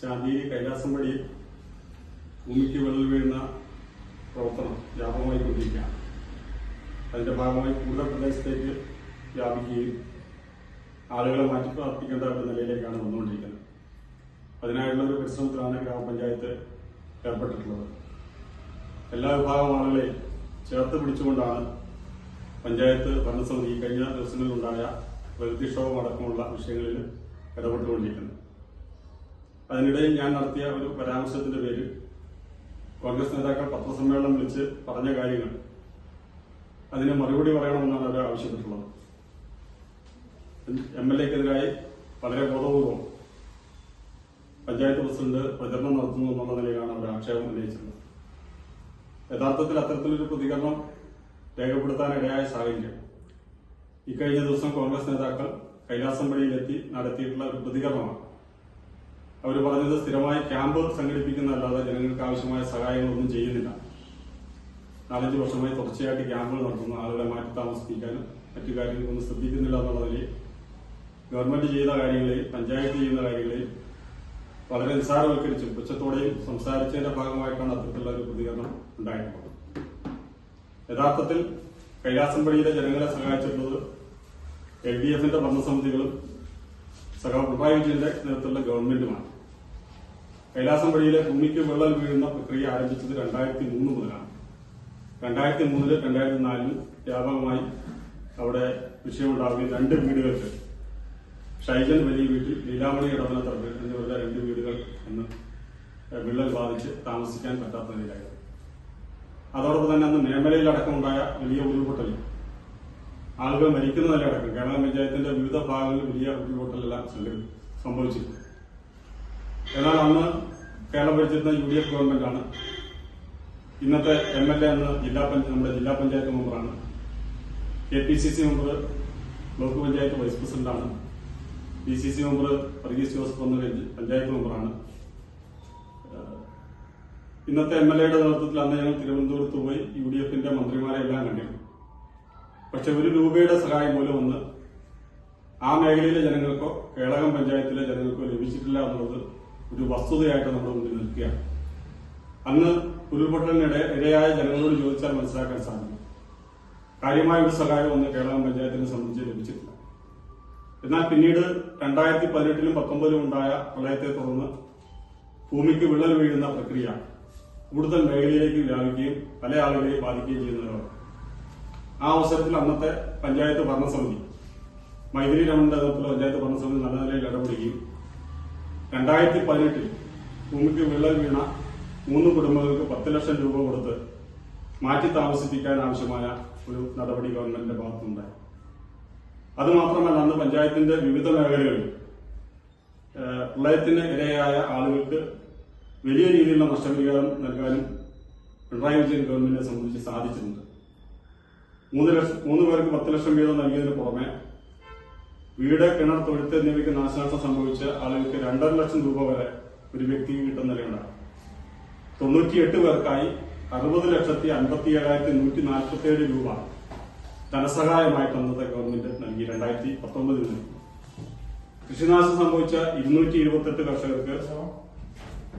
ശാന്തിയിൽ വഴി ഭൂമിക്ക് വെള്ളിൽ വീഴുന്ന പ്രവർത്തനം വ്യാപകമായി കൊണ്ടിരിക്കുകയാണ്. അതിന്റെ ഭാഗമായി കൂടുതൽ പ്രദേശത്തേക്ക് വ്യാപിക്കുകയും ആളുകളെ മാറ്റി പ്രാർത്ഥിക്കേണ്ട ഒരു നിലയിലേക്കാണ് വന്നുകൊണ്ടിരിക്കുന്നത്. അതിനായുള്ള ഒരു പരിശ്രമത്തിലാണ് ഗ്രാമപഞ്ചായത്ത് ഏർപ്പെട്ടിട്ടുള്ളത്. എല്ലാ വിഭാഗം ആളുകളെയും ചേർത്ത് പിടിച്ചുകൊണ്ടാണ് പഞ്ചായത്ത് ഭരണസമിതി കഴിഞ്ഞ ദിവസങ്ങളിലുണ്ടായ പ്രകൃതിക്ഷോഭം അടക്കമുള്ള വിഷയങ്ങളിൽ ഇടപെട്ടുകൊണ്ടിരിക്കുന്നത്. അതിനിടയിൽ ഞാൻ നടത്തിയ ഒരു പരാമർശത്തിന്റെ പേരിൽ കോൺഗ്രസ് നേതാക്കൾ പത്രസമ്മേളനം വിളിച്ച് പറഞ്ഞ കാര്യങ്ങൾ അതിന് മറുപടി പറയണമെന്നാണ് അവർ ആവശ്യപ്പെട്ടുള്ളത്. എം എൽ എക്കെതിരായി വളരെ ബോധപൂർവം പഞ്ചായത്ത് പ്രസിഡന്റ് പ്രചരണം നടത്തുന്നു എന്നുള്ള നിലയിലാണ് അവർ ആക്ഷേപം ഉന്നയിച്ചത്. യഥാർത്ഥത്തിൽ അത്തരത്തിലൊരു പ്രതികരണം രേഖപ്പെടുത്താനിടയായ സാഹചര്യം. ഇക്കഴിഞ്ഞ ദിവസം കോൺഗ്രസ് നേതാക്കൾ കൈലാസം വഴിയിലെത്തി നടത്തിയിട്ടുള്ള ഒരു പ്രതികരണമാണ്. അവർ പറഞ്ഞത് സ്ഥിരമായി ക്യാമ്പ് സംഘടിപ്പിക്കുന്നതല്ലാതെ ജനങ്ങൾക്ക് ആവശ്യമായ സഹായങ്ങളൊന്നും ചെയ്യുന്നില്ല. നാലഞ്ച് വർഷമായി തുടർച്ചയായിട്ട് ക്യാമ്പുകൾ നടത്തുന്ന. ആളുകളെ മാറ്റി താമസിപ്പിക്കാനും മറ്റു കാര്യങ്ങളൊന്നും ശ്രദ്ധിക്കുന്നില്ല എന്നുള്ളതിൽ ഗവൺമെന്റ് ചെയ്ത കാര്യങ്ങളെയും പഞ്ചായത്ത് ചെയ്യുന്ന കാര്യങ്ങളെയും വളരെ നിസ്സാരവൽക്കരിച്ചും പുച്ഛത്തോടെയും സംസാരിച്ചതിന്റെ ഭാഗമായിട്ടാണ് അത്തരത്തിലുള്ള ഒരു പ്രതികരണം ഉണ്ടായിട്ടുള്ളത്. യഥാർത്ഥത്തിൽ കൈലാസംപടിയിലെ ജനങ്ങളെ സഹായിച്ചിട്ടുള്ളത് എൽ ഡി എഫിന്റെ ഭരണസമിതികളും സഖാവ് പിണറായി വിജയന്റെ നേതൃത്വത്തിലുള്ള ഗവൺമെന്റുമാണ്. കൈലാസംപടിയിലെ ഭൂമിക്ക് വിള്ളൽ വീഴുന്ന പ്രക്രിയ ആരംഭിച്ചത് രണ്ടായിരത്തി മൂന്ന് മുതലാണ്. രണ്ടായിരത്തി മൂന്നിൽ രണ്ടായിരത്തി നാലിൽ വ്യാപകമായി അവിടെ വിഷയമുണ്ടാവുകയും രണ്ട് വീടുകൾക്ക് ഷൈജൻ വലിയ വീട്ടിൽ ലീലാമണി ഇടവന തറവ് എന്നിവരുടെ രണ്ട് വീടുകൾ എന്ന് വിള്ളൽ ബാധിച്ച് താമസിക്കാൻ പറ്റാത്ത നിലയിലായിരുന്നു. അതോടൊപ്പം തന്നെ അന്ന് മേമലയിലടക്കം ഉണ്ടായ വലിയ ഉരുൾപൊട്ടലും ആളുകൾ മരിക്കുന്ന നിലയടക്കം കേരള പഞ്ചായത്തിന്റെ വിവിധ ഭാഗങ്ങളിൽ വലിയ ഉരുൾപൊട്ടലെല്ലാം സംഭവിച്ചിട്ടുണ്ട് എന്നാൽ അന്ന് കേരളം ഭരിച്ചിരുന്ന യു ഡി എഫ് ഗവൺമെന്റാണ് ഇന്നത്തെ എം എൽ എ എന്ന ജില്ലാ നമ്മുടെ ജില്ലാ പഞ്ചായത്ത് മെമ്പറാണ്. K P C C member block panchayat vice പ്രസിഡന്റാണ് D C C member Varghese Joseph എന്ന പഞ്ചായത്ത് മെമ്പറാണ്. ഇന്നത്തെ എം എൽ എയുടെ നേതൃത്വത്തിൽ അന്ന് ഞങ്ങൾ തിരുവനന്തപുരത്ത് പോയി യു ഡി എഫിന്റെ മന്ത്രിമാരെ എല്ലാം കണ്ടിരുന്നു പക്ഷെ ഒരു രൂപയുടെ സഹായം പോലും ഒന്ന് ആ മേഖലയിലെ ജനങ്ങൾക്കോ കേളകം പഞ്ചായത്തിലെ ജനങ്ങൾക്കോ ലഭിച്ചിട്ടില്ല എന്നുള്ളത് ഒരു വസ്തുതയായിട്ട് നമ്മുടെ മുന്നിൽ നിൽക്കുകയാണ് അന്ന് ഉരുൾപൊട്ടലിനിടെ ഇരയായ ജനങ്ങളോട് ചോദിച്ചാൽ മനസ്സിലാക്കാൻ സാധിക്കും. കാര്യമായ ഒരു സഹായം ഒന്ന് കേരള പഞ്ചായത്തിനെ സംബന്ധിച്ച് ലഭിച്ചിട്ടില്ല. എന്നാൽ പിന്നീട് രണ്ടായിരത്തി പതിനെട്ടിലും പത്തൊമ്പതിലും ഉണ്ടായ പ്രളയത്തെ തുടർന്ന് ഭൂമിക്ക് വിള്ളൽ വീഴുന്ന പ്രക്രിയ കൂടുതൽ മേഖലയിലേക്ക് വ്യാപിക്കുകയും പല ആളുകളെയും ബാധിക്കുകയും ചെയ്യുന്നവരാണ് ആ അവസരത്തിൽ അന്നത്തെ പഞ്ചായത്ത് ഭരണസമിതി മൈത്രി രമണിന്റെ നേതൃത്വത്തിലുള്ള പഞ്ചായത്ത് ഭരണസമിതി നല്ല നിലയിൽ ഇടപെടുകയും രണ്ടായിരത്തി പതിനെട്ടിൽ ഭൂമിക്ക് വിള്ളൽ വീണ മൂന്ന് കുടുംബങ്ങൾക്ക് പത്ത് ലക്ഷം രൂപ കൊടുത്ത് മാറ്റി താമസിപ്പിക്കാൻ ആവശ്യമായ ഒരു നടപടി ഗവൺമെന്റിന്റെ ഭാഗത്തുണ്ടായി അതുമാത്രമല്ല അന്ന് പഞ്ചായത്തിന്റെ വിവിധ മേഖലകളിൽ പ്രളയത്തിന് ഇരയായ ആളുകൾക്ക് വലിയ രീതിയിലുള്ള നഷ്ടപരിഹാരം നൽകാനും പിണറായി വിജയൻ ഗവൺമെന്റിനെ സംബന്ധിച്ച് സാധിച്ചിട്ടുണ്ട്. മൂന്ന് ലക്ഷം മൂന്ന് പേർക്ക് പത്ത് ലക്ഷം വീതം നൽകിയതിന് പുറമെ വീട് കിണർ തൊഴുത്ത് എന്നിവയ്ക്ക് നാശനഷ്ടം സംഭവിച്ച ആളുകൾക്ക് രണ്ടര ലക്ഷം രൂപ വരെ ഒരു വ്യക്തിക്ക് കിട്ടുന്ന നിലയുണ്ടാകും. തൊണ്ണൂറ്റിയെട്ട് പേർക്കായി അറുപത് ലക്ഷത്തി അൻപത്തി ഏഴായിരത്തി നൂറ്റി നാൽപ്പത്തി ഏഴ് രൂപ ധനസഹായമായി തന്നത് ഗവൺമെന്റ് നൽകി രണ്ടായിരത്തി പത്തൊമ്പതിൽ നൽകി കൃഷിനാശം സംഭവിച്ച ഇരുന്നൂറ്റി ഇരുപത്തെട്ട് കർഷകർക്ക്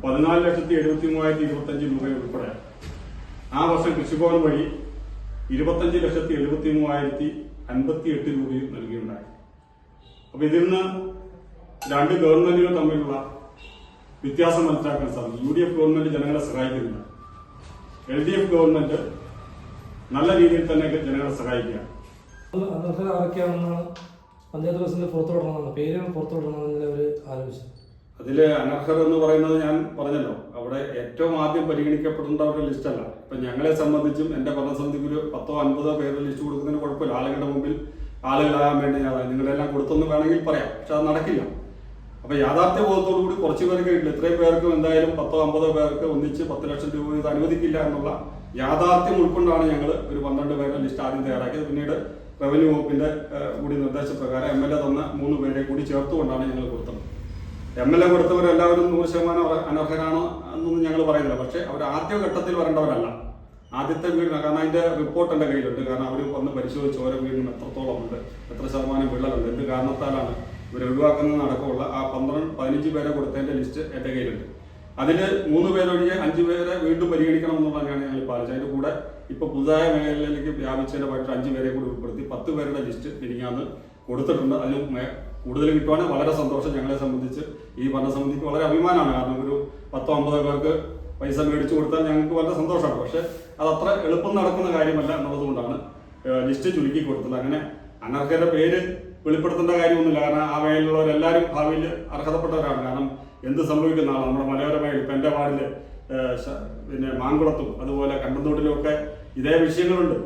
പതിനാല് ലക്ഷത്തി എഴുപത്തി മൂവായിരത്തി ഇരുപത്തി അഞ്ച് രൂപ ഉൾപ്പെടെ. ആ വർഷം കൃഷിഭവൻ വഴി ഇരുപത്തഞ്ച് ലക്ഷത്തി എഴുപത്തി മൂവായിരത്തി അൻപത്തി എട്ട് രൂപയും നൽകിയുണ്ടായി. അപ്പൊ ഇതിൽ നിന്ന് രണ്ട് ഗവൺമെന്റുകൾ തമ്മിലുള്ള വ്യത്യാസം മനസ്സിലാക്കാൻ സാധിക്കും. യു ഡി എഫ് ഗവൺമെന്റ് ജനങ്ങളെ സഹായിക്കുന്നില്ല. എൽ ഡി എഫ് ഗവൺമെന്റ് നല്ല രീതിയിൽ തന്നെ ജനങ്ങളെ സഹായിക്കുക അതിലെ അനർഹർ ആരൊക്കെയാണെന്നാണ് പഞ്ചായത്ത് പ്രസിഡന്റ് പുറത്തുവിടണമെന്നാണ്. പേരുകൾ പുറത്തുവിടണമെന്നതിൽ അവർ ആലോചിച്ചത് അതിൽ അനർഹർ എന്ന് പറയുന്നത് ഞാൻ പറഞ്ഞല്ലോ. അവിടെ ഏറ്റവും ആദ്യം പരിഗണിക്കപ്പെടേണ്ട ഒരു ലിസ്റ്റ് അല്ല. ഇപ്പൊ ഞങ്ങളെ സംബന്ധിച്ചും എന്റെ ഭരണസമിതിക്ക് ഒരു പത്തോ അൻപതോ പേരുടെ ലിസ്റ്റ് കൊടുക്കുന്നതിന് കുഴപ്പമില്ല. ആളുകളുടെ മുമ്പിൽ ആളുകളാകാൻ വേണ്ടി ഞാൻ നിങ്ങളെല്ലാം കൊടുത്തെന്ന് വേണമെങ്കിൽ പറയാം. പക്ഷെ അത് നടക്കില്ല. അപ്പൊ യാഥാർത്ഥ്യ ബോധത്തോടു കൂടി കുറച്ച് പേർക്ക് കിട്ടില്ല ഇത്രയും പേർക്കും എന്തായാലും പത്തോ അമ്പതോ പേർക്ക് ഒന്നിച്ച് പത്ത് ലക്ഷം രൂപ ഇത് അനുവദിക്കില്ല എന്നുള്ള യാഥാർത്ഥ്യം ഉൾക്കൊണ്ടാണ് ഞങ്ങൾ ഒരു പന്ത്രണ്ട് പേരുടെ ലിസ്റ്റ് ആദ്യം തയ്യാറാക്കിയത്. പിന്നീട് റവന്യൂ വകുപ്പിന്റെ കൂടി നിർദ്ദേശപ്രകാരം എം എൽ എ തന്ന മൂന്ന് പേരെ കൂടി ചേർത്തുകൊണ്ടാണ് ഞങ്ങൾ കൊടുത്തത്. എം എൽ എ കൊടുത്തവരെല്ലാവരും നൂറ് ശതമാനം അനർഹരാണോ എന്നൊന്നും ഞങ്ങൾ പറയുന്നില്ല. പക്ഷെ അവർ ആദ്യ ഘട്ടത്തിൽ വരേണ്ടവരല്ല. ആദ്യത്തെ വീടിന്. കാരണം അതിന്റെ റിപ്പോർട്ട് എന്റെ കയ്യിലുണ്ട്. കാരണം അവർ വന്ന് പരിശോധിച്ച് ഓരോ വീടിനും എത്രത്തോളം ഉണ്ട് എത്ര ശതമാനം വിള്ളലുണ്ട് എന്ത് കാരണത്താലാണ് ഇവരെ ഒഴിവാക്കുന്നത് അടക്കമുള്ള ആ പന്ത്രണ്ട് പതിനഞ്ച് പേരെ കൊടുത്തതിന്റെ ലിസ്റ്റ് എന്റെ കയ്യിലുണ്ട്. അതിൽ മൂന്ന് പേരൊഴികെ അഞ്ച് പേരെ വീണ്ടും പരിഗണിക്കണം എന്നുള്ളതാണ് ഞങ്ങൾ പാലിച്ചത്. അതിന്റെ കൂടെ ഇപ്പൊ പുതുതായ മേഖലയിലേക്ക് വ്യാപിച്ചതിന്റെ പാട്ട് അഞ്ച് പേരെ കൂടി ഉൾപ്പെടുത്തി പത്ത് പേരുടെ ലിസ്റ്റ് തിരിഞ്ഞാന്ന് കൊടുത്തിട്ടുണ്ട്. അതിൽ കൂടുതൽ കിട്ടുവാണെങ്കിൽ വളരെ സന്തോഷം ഞങ്ങളെ സംബന്ധിച്ച്. ഈ ഭരണസമിതിക്ക് വളരെ അഭിമാനമാണ്. കാരണം ഒരു പത്തോ അമ്പതോ പേർക്ക് പൈസ മേടിച്ചു കൊടുത്താൽ ഞങ്ങൾക്ക് വളരെ സന്തോഷമാണ്. പക്ഷെ അത് അത്ര എളുപ്പം നടക്കുന്ന കാര്യമല്ല എന്നുള്ളതുകൊണ്ടാണ് ലിസ്റ്റ് ചുരുക്കി കൊടുത്തത്. അങ്ങനെ അനർഹരുടെ പേര് വെളിപ്പെടുത്തേണ്ട കാര്യമൊന്നുമില്ല. കാരണം ആ മേഖലയിലുള്ളവരെല്ലാവരും ഭാവിയിൽ അർഹതപ്പെട്ടവരാണ്. കാരണം എന്ത് സംഭവിക്കുന്ന ആളാണ് നമ്മുടെ മലയോര മേഖല എന്റെ വാർഡിൽ പിന്നെ മാങ്കുളത്തും അതുപോലെ കണ്ടന്തോട്ടിലും ഒക്കെ ഇതേ വിഷയങ്ങളുണ്ട്.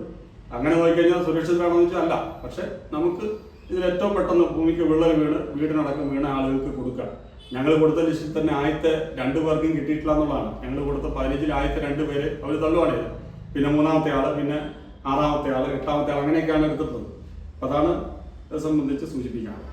അങ്ങനെ നോക്കിക്കഴിഞ്ഞാൽ സുരക്ഷിതരാണോ എന്ന് വെച്ചാൽ അല്ല. പക്ഷെ നമുക്ക് ഇതിൽ ഏറ്റവും പെട്ടെന്ന് ഭൂമിക്ക് വിള്ളൽ വീണ് വീടിനടക്കം വീണ ആളുകൾക്ക് കൊടുക്കാം. ഞങ്ങൾ കൊടുത്ത ലിസ്റ്റിൽ തന്നെ ആദ്യത്തെ രണ്ടു പേർക്കും കിട്ടിയിട്ടില്ല എന്നുള്ളതാണ്. ഞങ്ങൾ കൊടുത്ത പതിനഞ്ചിൽ ആദ്യത്തെ രണ്ട് പേര് അവർ തള്ളുവാണ്. പിന്നെ മൂന്നാമത്തെ ആൾ പിന്നെ ആറാമത്തെ ആൾ എട്ടാമത്തെ ആൾ അങ്ങനെയൊക്കെയാണ് എടുത്തിട്ടുള്ളത്. അതാണ് സംബന്ധിച്ച് സൂചിപ്പിക്കാനുള്ളത്.